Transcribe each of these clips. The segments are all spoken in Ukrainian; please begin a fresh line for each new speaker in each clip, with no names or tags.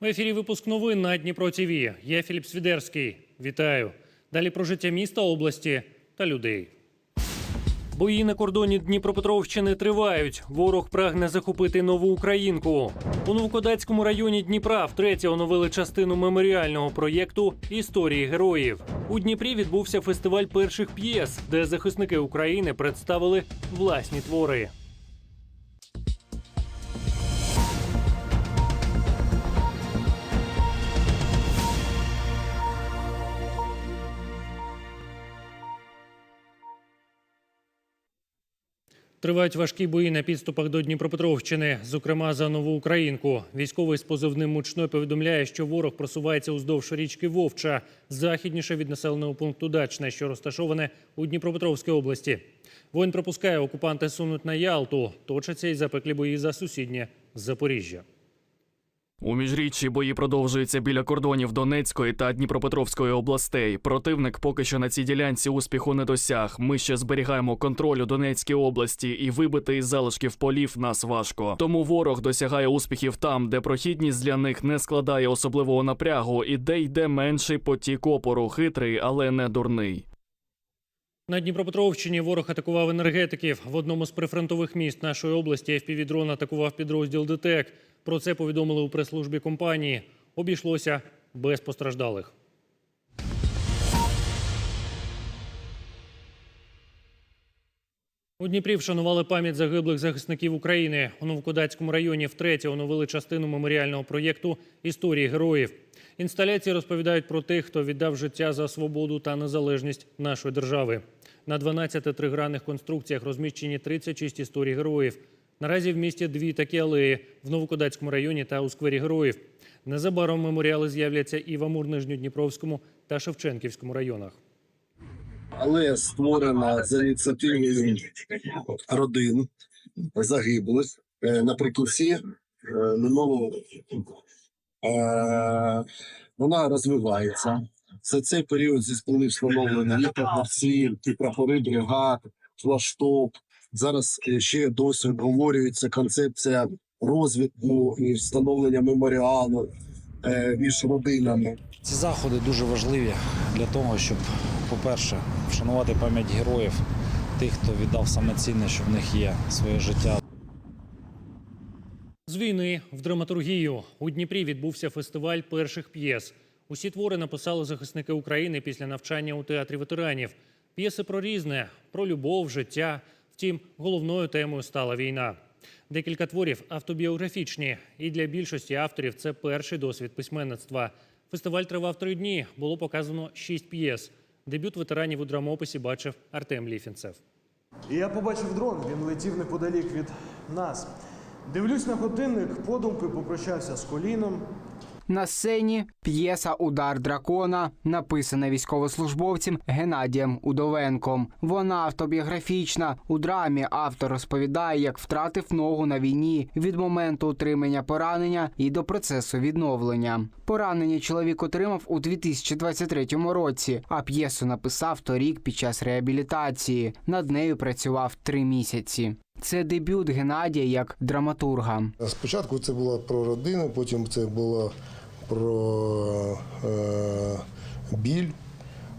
В ефірі випуск новин на Дніпро ТВ. Я Філіп Свідерський. Вітаю. Далі про життя міста, області та людей. Бої на кордоні Дніпропетровщини тривають. Ворог прагне захопити нову Українку. У Новокодацькому районі Дніпра втретє оновили частину меморіального проєкту Історії героїв. У Дніпрі відбувся фестиваль перших п'єс, де захисники України представили власні твори. Тривають важкі бої на підступах до Дніпропетровщини, зокрема за нову Українку. Військовий з позивним мучно повідомляє, що ворог просувається уздовж річки Вовча, західніше від населеного пункту Дачне, що розташоване у Дніпропетровській області. Воїн пропускає, окупанти сунуть на Ялту. Точаться й запеклі бої за сусіднє Запоріжжя.
У міжріччі бої продовжуються біля кордонів Донецької та Дніпропетровської областей. Противник поки що на цій ділянці успіху не досяг. Ми ще зберігаємо контроль у Донецькій області, і вибити із залишків полів нас важко. Тому ворог досягає успіхів там, де прохідність для них не складає особливого напрягу, і де йде менший потік опору, хитрий, але не дурний.
На Дніпропетровщині ворог атакував енергетиків. В одному з прифронтових міст нашої області FPV-дрон атакував підрозділ ДТЕК. Про це повідомили у прес-службі компанії. Обійшлося без постраждалих. У Дніпрі вшанували пам'ять загиблих захисників України. У Новокодацькому районі втретє оновили частину меморіального проєкту Історії героїв. Інсталяції розповідають про тих, хто віддав життя за свободу та незалежність нашої держави. На 12 тригранних конструкціях розміщені 36 історій героїв. Наразі в місті дві такі алеї в Новокодацькому районі та у сквері героїв. Незабаром меморіали з'являться і в Амур-Нижньодніпровському та Шевченківському районах.
але створена за ініціативи родин загиблих е, наприкінці е, минулого. Е, Вона розвивається. За цей період зі спини встановлені є ті прапори бригад, флашток. Зараз е, ще досі обговорюється концепція розвитку і встановлення меморіалу е, між родинами.
Ці заходи дуже важливі для того, щоб, по-перше, вшанувати пам'ять героїв, тих, хто віддав саме цінне, що в них є своє життя.
З війни в драматургію у Дніпрі відбувся фестиваль перших п'єс. Усі твори написали захисники України після навчання у театрі ветеранів. П'єси про різне, про любов, життя. Втім, головною темою стала війна. Декілька творів автобіографічні, і для більшості авторів це перший досвід письменництва. Фестиваль тривав три дні. Було показано шість п'єс. Дебют ветеранів у драмописі бачив Артем Ліфінцев.
Я побачив дрон, він летів неподалік від нас. Дивлюсь на годинник, подумки попрощався з коліном.
На сцені п'єса Удар дракона написана військовослужбовцем Геннадієм Удовенком. Вона автобіографічна. У драмі автор розповідає, як втратив ногу на війні від моменту отримання поранення і до процесу відновлення. Поранення чоловік отримав у 2023 році, а п'єсу написав торік під час реабілітації. Над нею працював три місяці. Це дебют Геннадія як драматурга.
Спочатку це було про родину, потім це було про е, біль.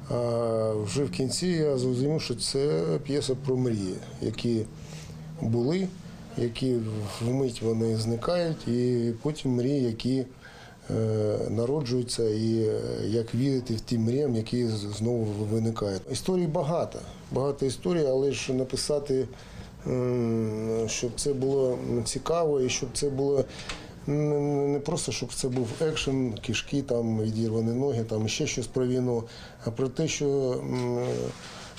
А вже в кінці я зрозумів, що це п'єса про мрії, які були, які вмить вони зникають, і потім мрії, які е, народжуються, і е, як вірити в ті мріям, які знову виникають. Історій багато, багато історій, але ж написати, щоб це було цікаво і щоб це було не просто, щоб це був екшен, кишки, там відірвані ноги, там ще щось про війну, а про те, що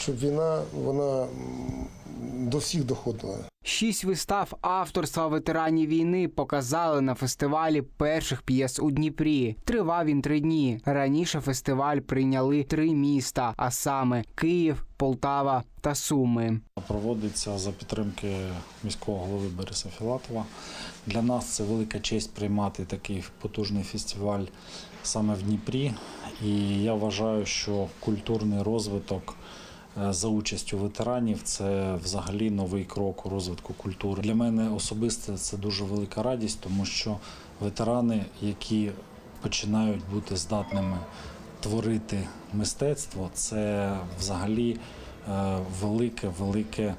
щоб війна вона до всіх доходила.
Шість вистав авторства ветеранів війни показали на фестивалі перших п'єс у Дніпрі. Тривав він три дні. Раніше фестиваль прийняли три міста, а саме Київ, Полтава та Суми.
Проводиться за підтримки міського голови Бориса Філатова. Для нас це велика честь приймати такий потужний фестиваль саме в Дніпрі. І я вважаю, що культурний розвиток за участю ветеранів це взагалі новий крок у розвитку культури. Для мене особисто це дуже велика радість, тому що ветерани, які починають бути здатними творити мистецтво, це взагалі е, велике, велике,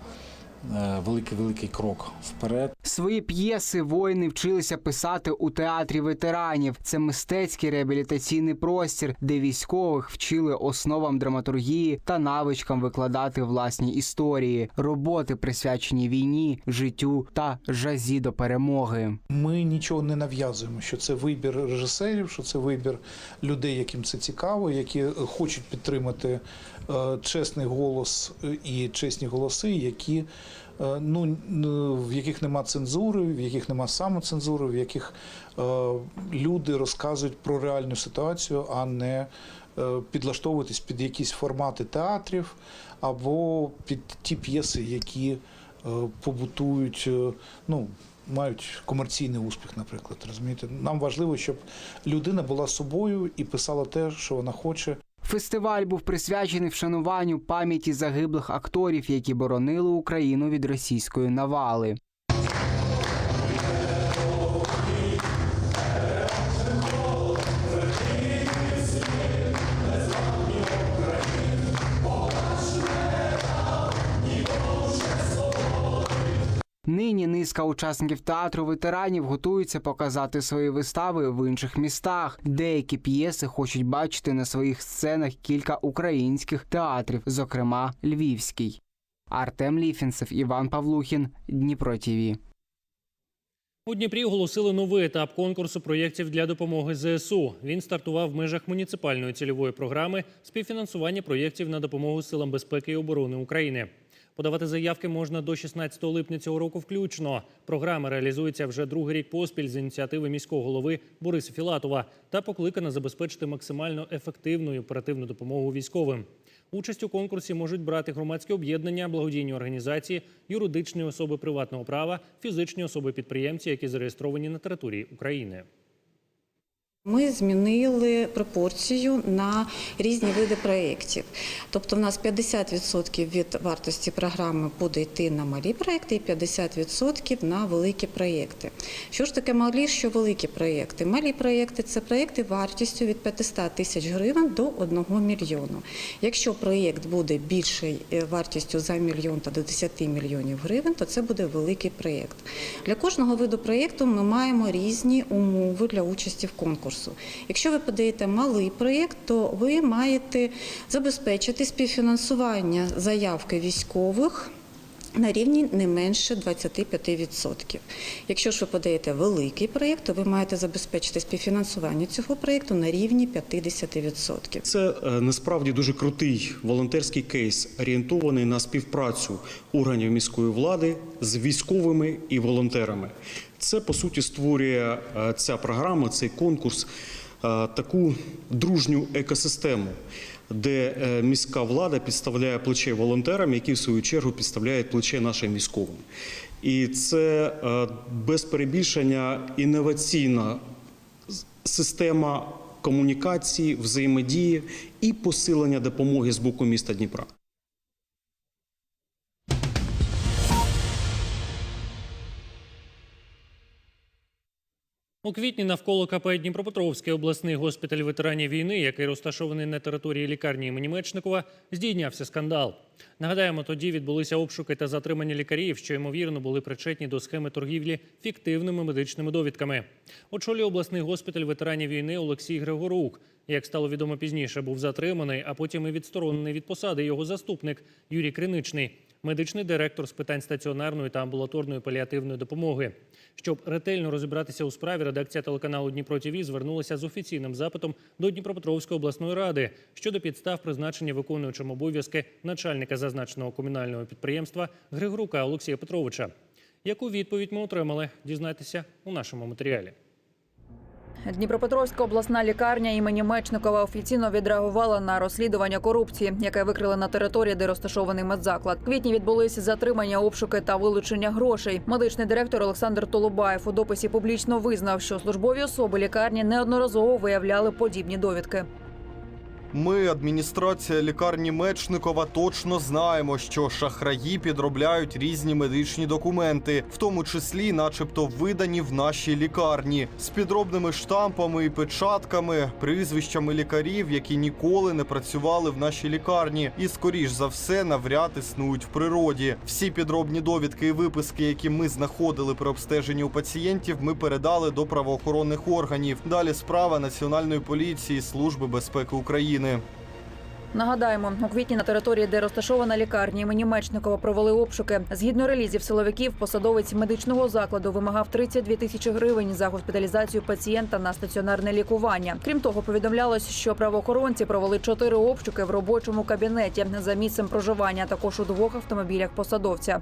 е, великий, великий крок вперед.
Свої п'єси воїни вчилися писати у театрі ветеранів. Це мистецький реабілітаційний простір, де військових вчили основам драматургії та навичкам викладати власні історії, роботи присвячені війні, життю та жазі до перемоги.
Ми нічого не нав'язуємо, що це вибір режисерів, що це вибір людей, яким це цікаво, які хочуть підтримати е, чесний голос і чесні голоси, які ну в яких нема цензури, в яких нема самоцензури, в яких е, люди розказують про реальну ситуацію, а не е, підлаштовуватись під якісь формати театрів або під ті п'єси, які е, побутують, е, ну мають комерційний успіх, наприклад. Розумієте, нам важливо, щоб людина була собою і писала те, що вона хоче.
Фестиваль був присвячений вшануванню пам'яті загиблих акторів, які боронили Україну від російської навали. Нині низка учасників театру ветеранів готуються показати свої вистави в інших містах. Деякі п'єси хочуть бачити на своїх сценах кілька українських театрів, зокрема Львівський. Артем Ліфінцев, Іван Павлухін, Дніпро ТІВІ.
У Дніпрі оголосили новий етап конкурсу проєктів для допомоги ЗСУ. Він стартував в межах муніципальної цільової програми співфінансування проєктів на допомогу силам безпеки і оборони України. Подавати заявки можна до 16 липня цього року включно. Програма реалізується вже другий рік поспіль з ініціативи міського голови Бориса Філатова та покликана забезпечити максимально ефективну і оперативну допомогу військовим. Участь у конкурсі можуть брати громадські об'єднання, благодійні організації, юридичні особи приватного права, фізичні особи-підприємці, які зареєстровані на території України.
Ми змінили пропорцію на різні види проєктів. Тобто в нас 50% від вартості програми буде йти на малі проєкти і 50% на великі проєкти. Що ж таке малі, що великі проєкти? Малі проєкти це проєкти вартістю від 500 тисяч гривень до 1 мільйону. Якщо проєкт буде більший е, вартістю за мільйон та до 10 мільйонів гривень, то це буде великий проєкт. Для кожного виду проєкту ми маємо різні умови для участі в конкурсу. Якщо ви подаєте малий проєкт, то ви маєте забезпечити співфінансування заявки військових. На рівні не менше 25%. Якщо ж ви подаєте великий проєкт, то ви маєте забезпечити співфінансування цього проєкту на рівні 50%.
Це е, насправді дуже крутий волонтерський кейс, орієнтований на співпрацю органів міської влади з військовими і волонтерами. Це по суті створює е, ця програма, цей конкурс, е, таку дружню екосистему. Де е, міська влада підставляє плече волонтерам, які в свою чергу підставляють плече нашим військовим, і це без перебільшення інноваційна система комунікації, взаємодії і посилення допомоги з боку міста Дніпра.
У квітні навколо КП Дніпропетровський обласний госпіталь ветеранів війни, який розташований на території лікарні імені Мечникова, здійнявся скандал. Нагадаємо, тоді відбулися обшуки та затримання лікарів, що ймовірно були причетні до схеми торгівлі фіктивними медичними довідками. Очолює обласний госпіталь ветеранів війни Олексій Григорук. Як стало відомо пізніше, був затриманий, а потім і відсторонений від посади його заступник Юрій Криничний, медичний директор з питань стаціонарної та амбулаторної паліативної допомоги. Щоб ретельно розібратися у справі, редакція телеканалу Дніпро ТІВІ звернулася з офіційним запитом до Дніпропетровської обласної ради щодо підстав призначення виконуючим обов'язки начальника зазначеного комунального підприємства Григорука Олексія Петровича. Яку відповідь ми отримали? Дізнайтеся у нашому матеріалі.
Дніпропетровська обласна лікарня імені Мечникова офіційно відреагувала на розслідування корупції, яке викрили на території, де розташований медзаклад. Квітні відбулися затримання, обшуки та вилучення грошей. Медичний директор Олександр Толубаєв у дописі публічно визнав, що службові особи лікарні неодноразово виявляли подібні довідки.
Ми, адміністрація лікарні Мечникова, точно знаємо, що шахраї підробляють різні медичні документи, в тому числі, начебто, видані в нашій лікарні, з підробними штампами і печатками, прізвищами лікарів, які ніколи не працювали в нашій лікарні, і скоріш за все навряд існують в природі. Всі підробні довідки і виписки, які ми знаходили при обстеженні у пацієнтів, ми передали до правоохоронних органів. Далі справа Національної поліції Служби безпеки України.
Нагадаємо, у квітні на території, де розташована лікарня імені Мечникова, провели обшуки. Згідно релізів силовиків, посадовець медичного закладу вимагав 32 тисячі гривень за госпіталізацію пацієнта на стаціонарне лікування. Крім того, повідомлялось, що правоохоронці провели чотири обшуки в робочому кабінеті за місцем проживання, також у двох автомобілях посадовця.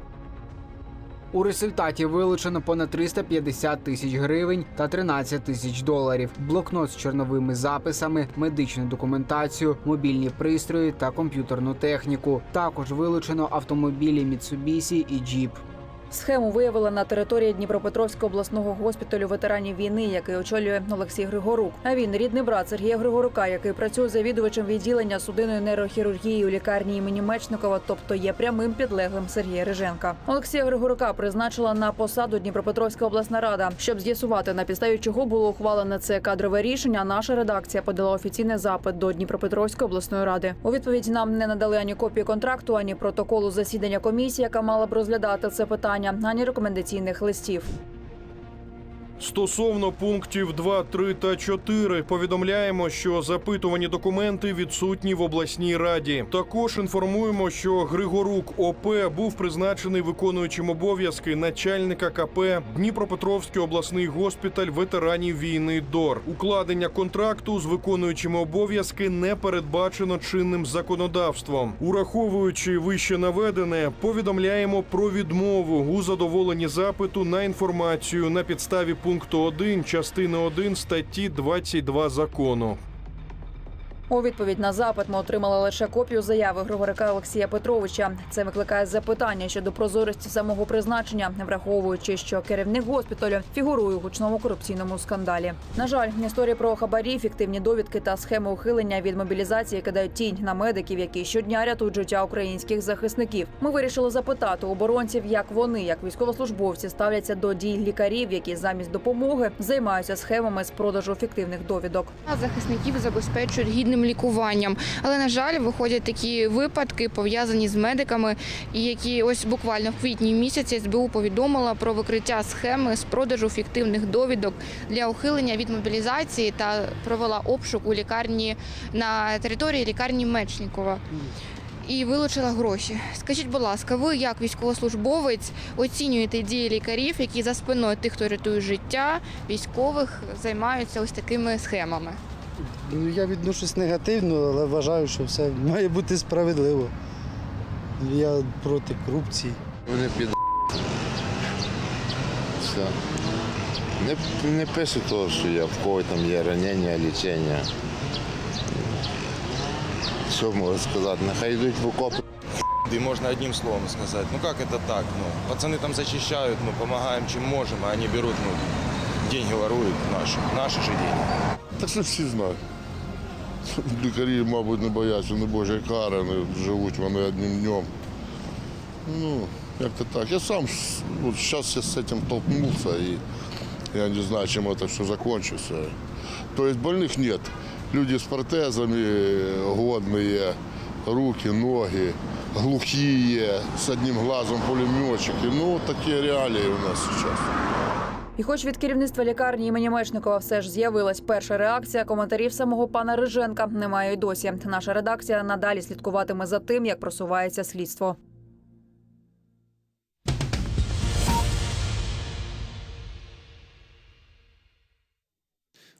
У результаті вилучено понад 350 тисяч гривень та 13 тисяч доларів, блокнот з чорновими записами, медичну документацію, мобільні пристрої та комп'ютерну техніку. Також вилучено автомобілі Mitsubishi і Jeep.
Схему виявили на території Дніпропетровського обласного госпіталю ветеранів війни, який очолює Олексій Григорук. А він рідний брат Сергія Григорука, який працює завідувачем відділення судинної нейрохірургії у лікарні імені Мечникова, тобто є прямим підлеглим Сергія Риженка. Олексія Григорука призначила на посаду Дніпропетровська обласна рада, щоб з'ясувати на підставі чого було ухвалене це кадрове рішення. Наша редакція подала офіційний запит до Дніпропетровської обласної ради. У відповідь нам не надали ані копії контракту, ані протоколу засідання комісії, яка мала б розглядати це питання, ані рекомендаційних листів.
Стосовно пунктів 2, 3 та 4 повідомляємо, що запитувані документи відсутні в обласній раді. Також інформуємо, що Григорук ОП був призначений виконуючим обов'язки начальника КП Дніпропетровський обласний госпіталь ветеранів війни ДОР. Укладення контракту з виконуючими обов'язки не передбачено чинним законодавством. Ураховуючи вище наведене, повідомляємо про відмову у задоволенні запиту на інформацію на підставі пункту 1 частини 1 статті 22 закону.
У відповідь на запит ми отримали лише копію заяви Григорика Олексія Петровича. Це викликає запитання щодо прозорості самого призначення, враховуючи, що керівник госпіталю фігурує у гучному корупційному скандалі. На жаль, історії про хабарі, фіктивні довідки та схеми ухилення від мобілізації кидають тінь на медиків, які щодня рятують життя українських захисників. Ми вирішили запитати оборонців, як вони, як військовослужбовці, ставляться до дій лікарів, які замість допомоги займаються схемами з продажу фіктивних довідок.
захисників забезпечують гідним лікуванням. Але на жаль, виходять такі випадки пов'язані з медиками, і які ось буквально в квітні місяці СБУ повідомила про викриття схеми з продажу фіктивних довідок для ухилення від мобілізації та провела обшук у лікарні на території лікарні Мечникова. І вилучила гроші. Скажіть, будь ласка, ви як військовослужбовець оцінюєте дії лікарів, які за спиною тих, хто рятує життя військових, займаються ось такими схемами?
Ну, я відношусь негативно, але вважаю, що все має бути справедливо. Я проти корупції.
Вони під все. Не, не пишуть того, що я, в кого там є ранення, лічення. Що можу сказати? Нехай йдуть в окопи.
И можно одним словом сказать. Ну как это так? Ну, пацаны там зачищают, мы помогаем чем можем, а они берут, ну, деньги воруют наши, наши же деньги.
Та це всі знають. Лікарі, мабуть, не бояться, не божої кари, не живуть вони одним днем. Ну, як-то так. Я сам с- вот сейчас я с этим толкнулся, и я не знаю, чем это все закончится. То есть больных нет. Люди с протезами, годные, руки, ноги, глухие, с одним глазом пулеметчики. Ну, такие реалии у нас сейчас.
І хоч від керівництва лікарні імені Мечникова все ж з'явилась перша реакція, коментарів самого пана Риженка немає й досі. Наша редакція надалі слідкуватиме за тим, як просувається слідство.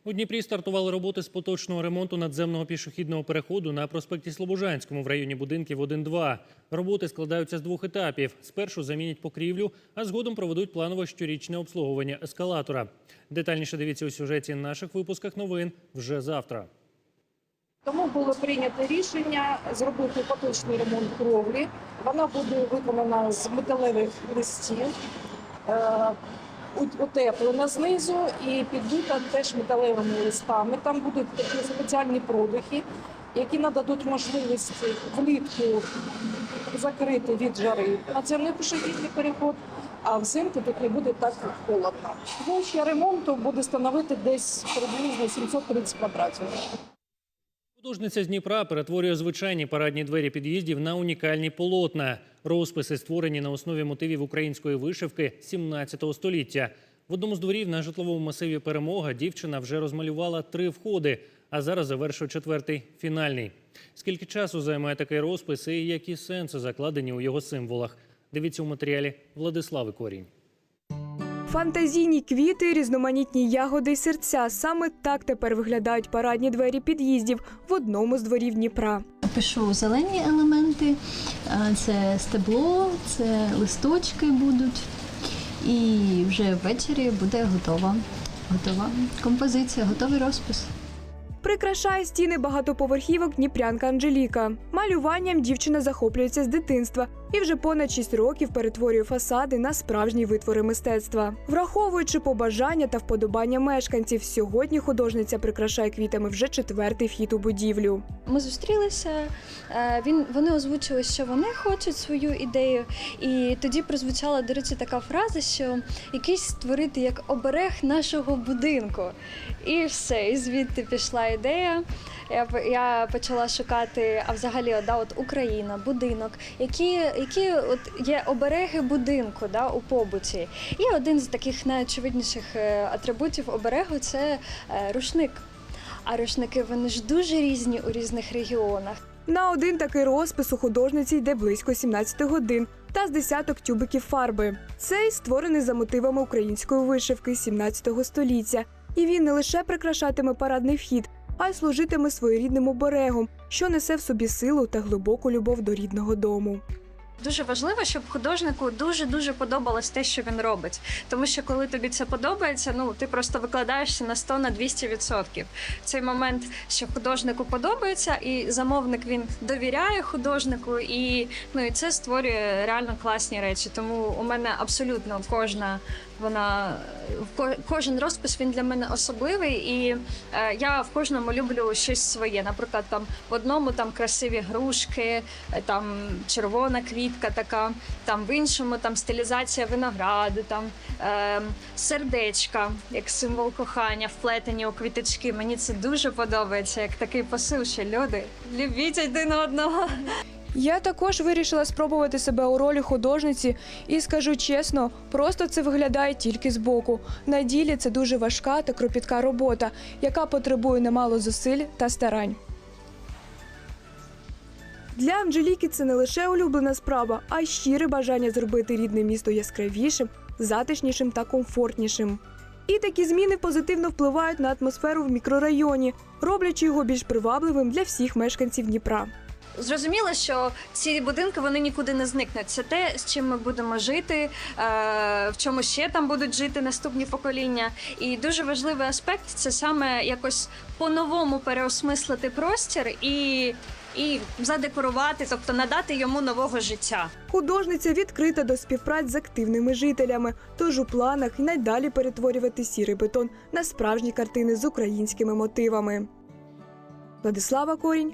У Дніпрі стартували роботи з поточного ремонту надземного пішохідного переходу на проспекті Слобожанському в районі будинків 1-2. Роботи складаються з двох етапів. Спершу замінять покрівлю, а згодом проведуть планове щорічне обслуговування ескалатора. Детальніше дивіться у сюжеті наших випусках новин вже завтра.
Тому було прийнято рішення зробити поточний ремонт кровлі. Вона буде виконана з металевих листів, е, утеплена знизу і підбита теж металевими листами. Там будуть такі спеціальні продухи. які нададуть можливість влітку закрити від жари. А це не пішохідний переход, а взимку тут не буде так холодно. Площа ремонту буде становити десь приблизно 730 квадратів.
Художниця з Дніпра перетворює звичайні парадні двері під'їздів на унікальні полотна. Розписи створені на основі мотивів української вишивки 17 століття. В одному з дворів на житловому масиві Перемога дівчина вже розмалювала три входи, а зараз завершує четвертий фінальний. Скільки часу займає такий розпис і які сенси закладені у його символах? Дивіться у матеріалі Владислави Корінь.
Фантазійні квіти, різноманітні ягоди й серця. Саме так тепер виглядають парадні двері під'їздів в одному з дворів Дніпра.
Пишу зелені елементи, це стебло, це листочки будуть. І вже ввечері буде готова. Готова композиція, готовий розпис.
Прикрашає стіни багатоповерхівок Дніпрянка Анжеліка. Малюванням дівчина захоплюється з дитинства і вже понад 6 років перетворює фасади на справжні витвори мистецтва. Враховуючи побажання та вподобання мешканців, сьогодні художниця прикрашає квітами вже четвертий вхід у будівлю.
Ми зустрілися. е, Він вони озвучили, що вони хочуть свою ідею, і тоді прозвучала, до речі, така фраза, що якийсь створити як оберег нашого будинку. І все, і звідти пішла ідея. Я, я почала шукати, а взагалі да, от Україна, будинок, які, які от є обереги будинку да, у побуті. І один з таких найочевидніших е, атрибутів оберегу це е, рушник. А рушники вони ж дуже різні у різних регіонах.
На один такий розпис у художниці йде близько 17 годин та з десяток тюбиків фарби. Цей створений за мотивами української вишивки 17 століття. І він не лише прикрашатиме парадний вхід, а й служитиме своєрідним оберегом, що несе в собі силу та глибоку любов до рідного дому.
Дуже важливо, щоб художнику дуже дуже подобалось те, що він робить. Тому що коли тобі це подобається, ну ти просто викладаєшся на 100 на 200%. Цей момент, що художнику подобається, і замовник він довіряє художнику, і ну і це створює реально класні речі. Тому у мене абсолютно кожна вона кожен розпис він для мене особливий, і е, я в кожному люблю щось своє. Наприклад, там в одному там красиві грушки, е, там червона квітка, така там в іншому там стилізація винограду, там е, сердечка, як символ кохання, вплетені у квіточки. Мені це дуже подобається, як такий посил, що люди любіть один одного.
Я також вирішила спробувати себе у ролі художниці і скажу чесно, просто це виглядає тільки збоку. На ділі це дуже важка та кропітка робота, яка потребує немало зусиль та старань. Для Анжеліки це не лише улюблена справа, а й щире бажання зробити рідне місто яскравішим, затишнішим та комфортнішим. І такі зміни позитивно впливають на атмосферу в мікрорайоні, роблячи його більш привабливим для всіх мешканців Дніпра.
Зрозуміло, що ці будинки вони нікуди не зникнуть. Це те, з чим ми будемо жити, е, в чому ще там будуть жити наступні покоління. І дуже важливий аспект це саме якось по-новому переосмислити простір і, і задекорувати, тобто надати йому нового життя.
Художниця відкрита до співпраць з активними жителями, тож у планах і надалі перетворювати сірий бетон на справжні картини з українськими мотивами. Владислава Корінь,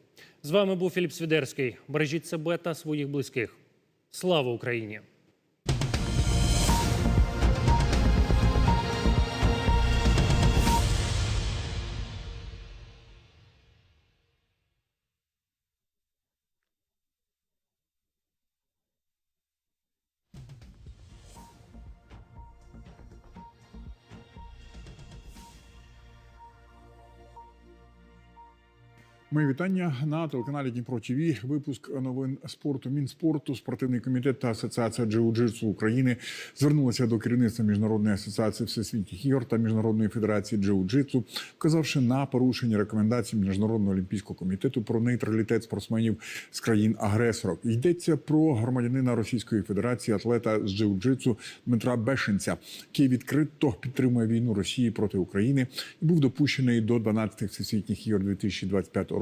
З вами був Філіп Свідерський. Бережіть себе та своїх близьких. Слава Україні!
Мої вітання на телеканалі Дніпро ТВ. Випуск новин спорту Мінспорту. Спортивний комітет та асоціація джиу-джитсу України звернулися до керівництва міжнародної асоціації всесвітніх ігор та міжнародної федерації джиу-джитсу, вказавши на порушення рекомендацій міжнародного олімпійського комітету про нейтралітет спортсменів з країн-агресорок. Йдеться про громадянина Російської Федерації, атлета з джиу-джитсу Дмитра Бешенця, який відкрито підтримує війну Росії проти України і був допущений до 12-х всесвітніх ігор 2025 року,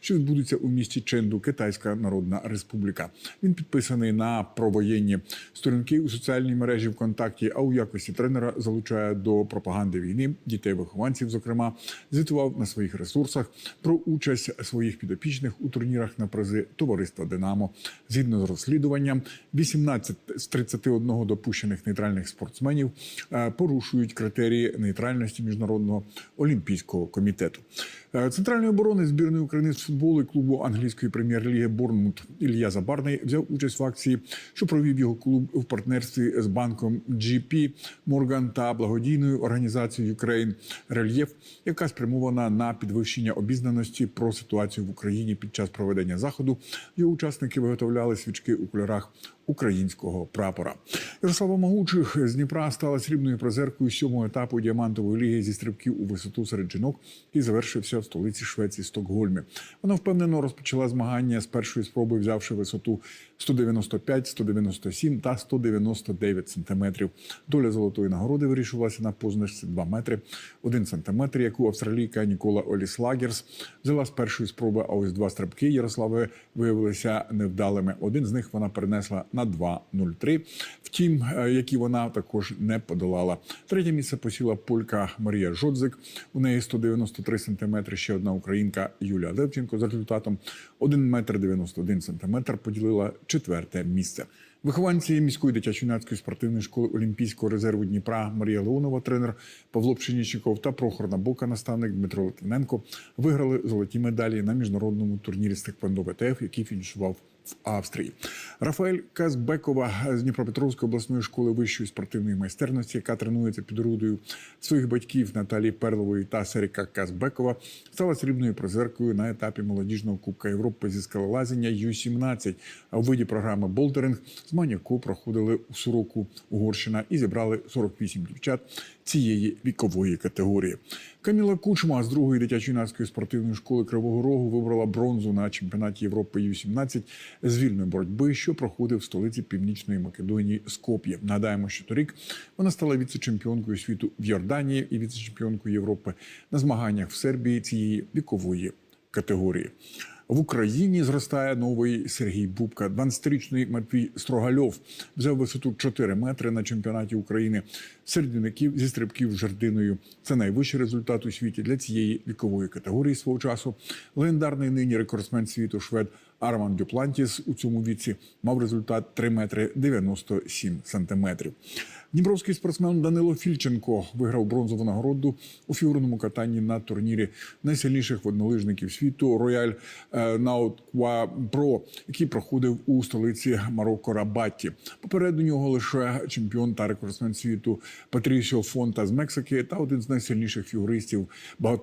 що відбудуться у місті Ченду, Китайська Народна Республіка. Він підписаний на провоєнні сторінки у соціальній мережі ВКонтакті, а у якості тренера залучає до пропаганди війни дітей-вихованців. Зокрема, звітував на своїх ресурсах про участь своїх підопічних у турнірах на призи товариства Динамо. Згідно з розслідуванням, 18 з 31 допущених нейтральних спортсменів е, порушують критерії нейтральності міжнародного олімпійського комітету. Е, Центральний оборони збірної України з футболу і клубу англійської прем'єр-ліги Борнмут Ілля Забарний взяв участь в акції, що провів його клуб в партнерстві з банком GP Morgan та благодійною організацією Ukraine Relief, яка спрямована на підвищення обізнаності про ситуацію в Україні під час проведення заходу. Його учасники виготовляли свічки у кольорах українського прапора. Ярослава Могучих з Дніпра стала срібною призеркою сьомого етапу діамантової ліги зі стрибків у висоту серед жінок і завершився в столиці Швеції Стокгольмі. Вона впевнено розпочала змагання з першої спроби, взявши висоту 195, 197 та 199 сантиметрів. Доля золотої нагороди вирішувалася на позначці 2 метри 1 сантиметр, яку австралійка Нікола Оліслагерс взяла з першої спроби. А ось два стрибки Ярослави виявилися невдалими. Один з них вона перенесла на 2.03. Втім, е, які вона також не подолала. Третє місце посіла полька Марія Жодзик. У неї 193 сантиметри. Ще одна українка Юлія Левченко з результатом 1 метр 91 сантиметр поділила четверте місце. Вихованці міської дитячо-юнацької спортивної школи Олімпійського резерву Дніпра Марія Леонова, тренер Павло Пшенічников та Прохор Набока, наставник Дмитро Литвиненко виграли золоті медалі на міжнародному турнірі з Теквондо ВТФ, який фінішував в Австрії. Рафаель Казбекова з Дніпропетровської обласної школи вищої спортивної майстерності, яка тренується під орудою своїх батьків Наталії Перлової та Серіка Казбекова, стала срібною призеркою на етапі молодіжного кубка Європи зі скалолазіння Ю-17 а у виді програми Болдеринг з Маняку проходили у Суроку Угорщина і зібрали 48 дівчат цієї вікової категорії. Каміла Кучма з другої дитячо-юнацької спортивної школи Кривого Рогу вибрала бронзу на чемпіонаті Європи Ю-17 з вільної боротьби, що проходив в столиці Північної Македонії Скоп'є. Нагадаємо, що торік вона стала віце-чемпіонкою світу в Йорданії і віце-чемпіонкою Європи на змаганнях в Сербії цієї вікової категорії. В Україні зростає новий Сергій Бубка. 12-річний Матвій Строгальов взяв висоту 4 метри на чемпіонаті України серед юнаків зі стрибків жердиною. Це найвищий результат у світі для цієї вікової категорії свого часу. Легендарний нині рекордсмен світу швед Арман Дюплантіс у цьому віці мав результат 3 метри 97 сантиметрів. Дніпровський спортсмен Данило Фільченко виграв бронзову нагороду у фігурному катанні на турнірі найсильніших воднолижників світу Рояль Наут-Ква Про, який проходив у столиці Марокко Рабатті. Попереду нього лише чемпіон та рекордсмен світу Патрісіо Фонта з Мексики та один з найсильніших фігуристів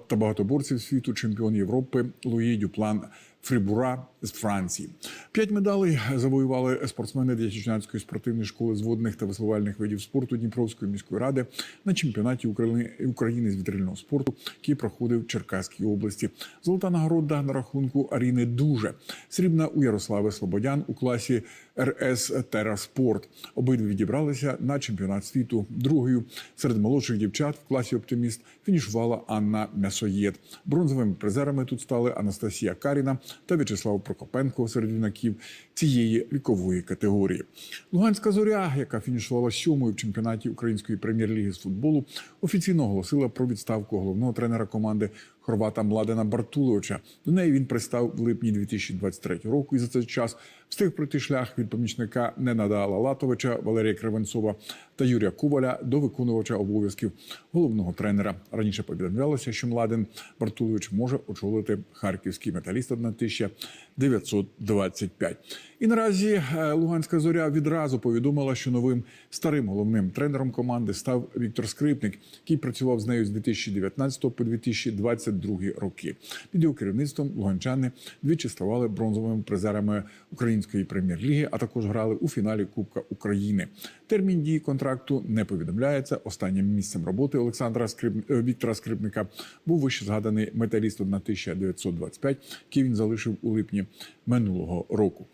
та багатоборців світу, чемпіон Європи Луї Дюплан. Фрібура з Франції. П'ять медалей завоювали спортсмени дитячо-юнацької спортивної школи з водних та веслувальних видів спорту Дніпровської міської ради на чемпіонаті України України з вітрильного спорту, який проходив в Черкаській області. Золота нагорода на рахунку Аріни Дуже, срібна у Ярослави Слободян у класі РС Тераспорт. Обидві відібралися на чемпіонат світу. Другою серед молодших дівчат в класі Оптиміст фінішувала Анна Мясоєд. Бронзовими призерами тут стали Анастасія Каріна та В'ячеслав Прокопенко серед юнаків цієї вікової категорії. Луганська зоря, яка фінішувала сьомою в чемпіонаті української прем'єр-ліги з футболу, офіційно оголосила про відставку головного тренера команди хорвата Младена Бартуловича. До неї він пристав в липні 2023 року, і за цей час встиг пройти шлях від помічника Ненада Лалатовича, Валерія Кривенцова та Юрія Коваля до виконувача обов'язків головного тренера. Раніше повідомлялося, що Младен Бартулович може очолити харківський металіст 1000 925. І наразі е, Луганська зоря відразу повідомила, що новим старим головним тренером команди став Віктор Скрипник, який працював з нею з 2019 по 2022 роки. Під його керівництвом луганчани двічі ставали бронзовими призерами української прем'єр-ліги, а також грали у фіналі Кубка України. Термін дії контракту не повідомляється. Останнім місцем роботи Олександра Скрип... е, Віктора Скрипника був вище згаданий металіст 1925, який він залишив у липні минулого року.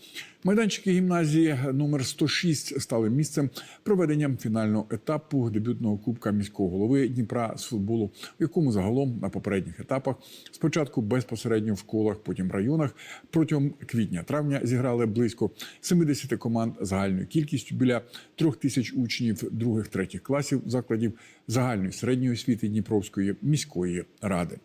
Майданчики гімназії номер 106 стали місцем проведення фінального етапу дебютного кубка міського голови Дніпра з футболу, в якому загалом на попередніх етапах спочатку безпосередньо в школах, потім в районах протягом квітня-травня зіграли близько 70 команд загальною кількістю біля трьох тисяч учнів других третіх класів закладів загальної середньої освіти Дніпровської міської ради.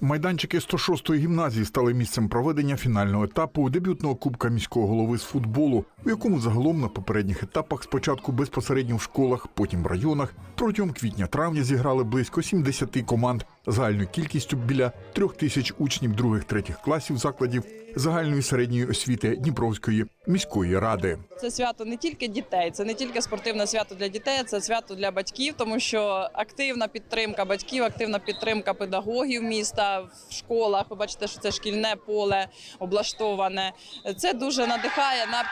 Майданчики 106-ї гімназії стали місцем проведення фінального етапу дебютного кубка міського голови з футболу, у якому загалом на попередніх етапах спочатку безпосередньо в школах, потім в районах. Протягом квітня-травня зіграли близько 70 команд загальною кількістю біля трьох тисяч учнів других третіх класів закладів загальної середньої освіти Дніпровської міської ради.
Це свято не тільки дітей, це не тільки спортивне свято для дітей, це свято для батьків, тому що активна підтримка батьків, активна підтримка педагогів міста в школах. Ви бачите, що це шкільне поле облаштоване. Це дуже надихає на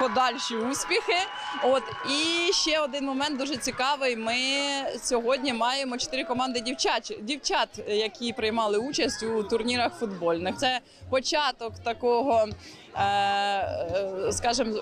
подальші успіхи. От і ще один момент дуже цікавий. Ми сьогодні маємо чотири команди дівчат, дівчат, які приймали участь у турнірах футбольних. Це початок такого, е, е, скажімо,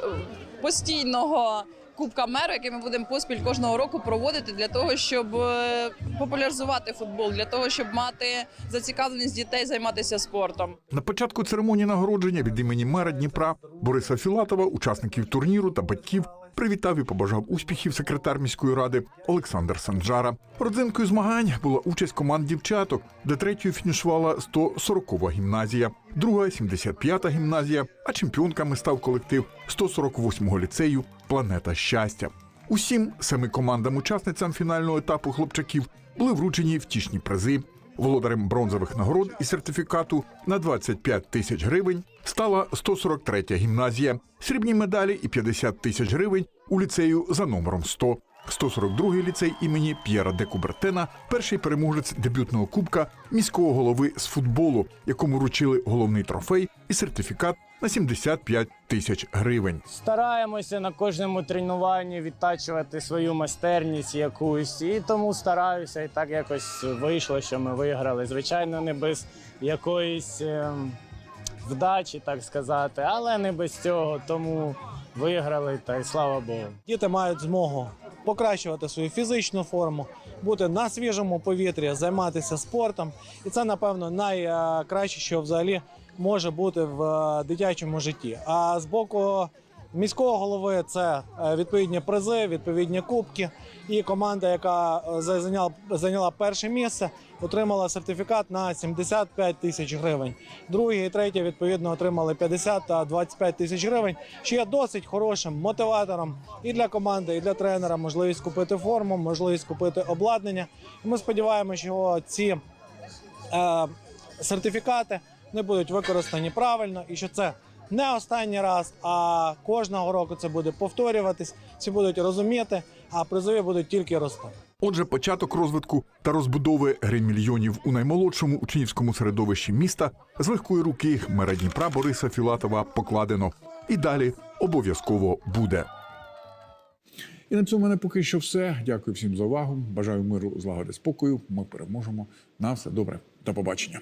постійного. Кубка меру, який ми будемо поспіль кожного року проводити для того, щоб е, популяризувати футбол, для того, щоб мати зацікавленість дітей займатися спортом.
На початку церемонії нагородження від імені мера Дніпра Бориса Філатова, учасників турніру та батьків привітав і побажав успіхів секретар міської ради Олександр Санджара. Родзинкою змагань була участь команд дівчаток, де третьою фінішувала 140-ва гімназія, друга 75-та гімназія, а чемпіонками став колектив 148-го ліцею Планета щастя. Усім семи командам-учасницям фінального етапу хлопчаків були вручені втішні призи. Володарем бронзових нагород і сертифікату на 25 тисяч гривень стала 143-я гімназія, срібні медалі і 50 тисяч гривень у ліцею за номером 100. 142-й ліцей імені П'єра де Кубертена, перший переможець дебютного кубка міського голови з футболу, якому вручили головний трофей і сертифікат на 75 тисяч гривень.
Стараємося на кожному тренуванні відтачувати свою майстерність якусь, і тому стараюся, і так якось вийшло, що ми виграли. Звичайно, не без якоїсь ем, вдачі, так сказати, але не без цього. Тому виграли, та й слава Богу.
Діти мають змогу покращувати свою фізичну форму, бути на свіжому повітрі, займатися спортом. І це, напевно, найкраще, що взагалі може бути в е, дитячому житті. А з боку міського голови це е, відповідні призи, відповідні кубки. І команда, яка е, зайняла, зайняла перше місце, отримала сертифікат на 75 тисяч гривень. Другі і третє, відповідно, отримали 50 та 25 тисяч гривень, що є досить хорошим мотиватором і для команди, і для тренера. Можливість купити форму, можливість купити обладнання. Ми сподіваємося, що ці е, сертифікати не будуть використані правильно, і що це не останній раз, а кожного року це буде повторюватись. Всі будуть розуміти, а призові будуть тільки рости.
Отже, початок розвитку та розбудови гри мільйонів у наймолодшому учнівському середовищі міста з легкої руки мера Дніпра Бориса Філатова покладено. І далі обов'язково буде. І на цьому в мене поки що все. Дякую всім за увагу. Бажаю миру, злагоди, спокою. Ми переможемо. На все добре. До побачення.